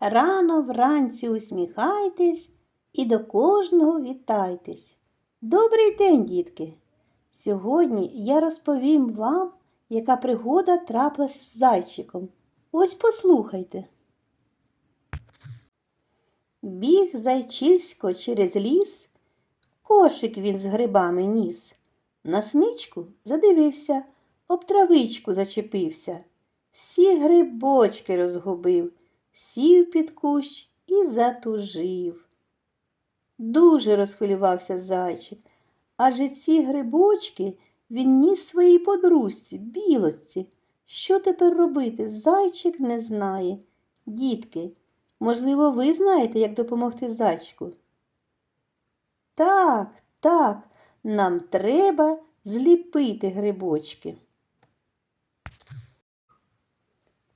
Рано вранці усміхайтесь і до кожного вітайтесь. Добрий день, дітки! Сьогодні я розповім вам, яка пригода трапилась з зайчиком. Ось послухайте. Біг зайчисько через ліс, кошик він з грибами ніс. На сничку задивився, об травичку зачепився, всі грибочки розгубив, сів під кущ і затужив. Дуже розхвилювався зайчик, адже ці грибочки він ніс своїй подружці, білочці. Що тепер робити? Зайчик не знає. Дітки, можливо, ви знаєте, як допомогти зайчику? Так, так, нам треба зліпити грибочки.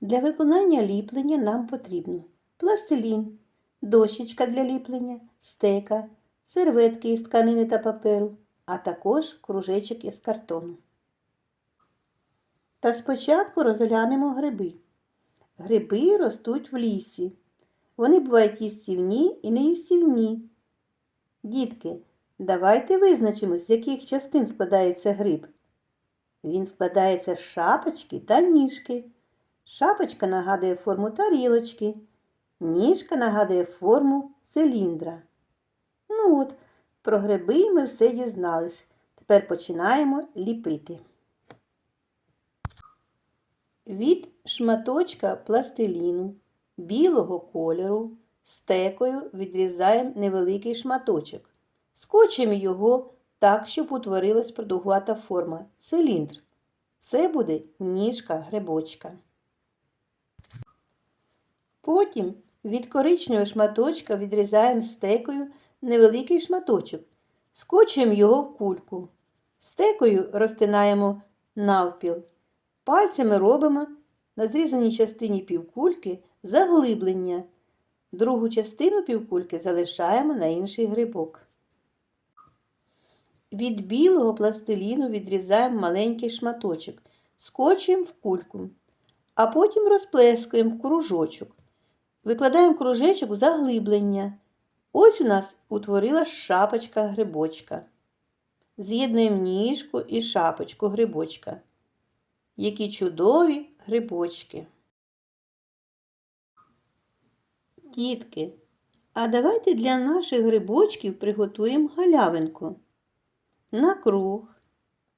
Для виконання ліплення нам потрібно пластилін, дощечка для ліплення, стека, серветки із тканини та паперу, а також кружечок із картону. Та спочатку розглянемо гриби. Гриби ростуть в лісі. Вони бувають їстівні і неїстівні. Дітки, давайте визначимо, з яких частин складається гриб. Він складається з шапочки та ніжки. Шапочка нагадує форму тарілочки, ніжка нагадує форму циліндра. Ну от, про гриби ми все дізнались. Тепер починаємо ліпити. Від шматочка пластиліну білого кольору стекою відрізаємо невеликий шматочок. Скочимо його так, щоб утворилась продовгувата форма циліндр. Це буде ніжка грибочка. Потім від коричневого шматочка відрізаємо стекою невеликий шматочок. Скочуємо його в кульку. Стекою розтинаємо навпіл. Пальцями робимо на зрізаній частині півкульки заглиблення. Другу частину півкульки залишаємо на інший грибок. Від білого пластиліну відрізаємо маленький шматочок, скочуємо в кульку, а потім розплескуємо кружочок. Викладаємо кружечок в заглиблення. Ось у нас утворилась шапочка грибочка. З'єднуємо ніжку і шапочку грибочка. Які чудові грибочки. Дітки, а давайте для наших грибочків приготуємо галявинку. На круг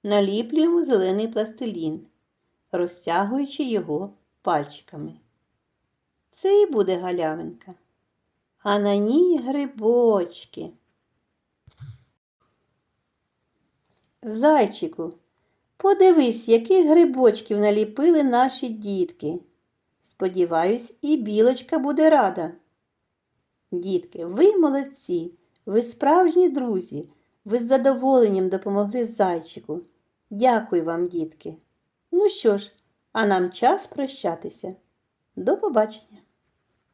наліплюємо зелений пластилін, розтягуючи його пальчиками. Це і буде галявинка. А на ній грибочки. Зайчику, подивись, яких грибочків наліпили наші дітки. Сподіваюсь, і білочка буде рада. Дітки, ви молодці, ви справжні друзі, ви з задоволенням допомогли зайчику. Дякую вам, дітки. Ну що ж, а нам час прощатися. До побачення!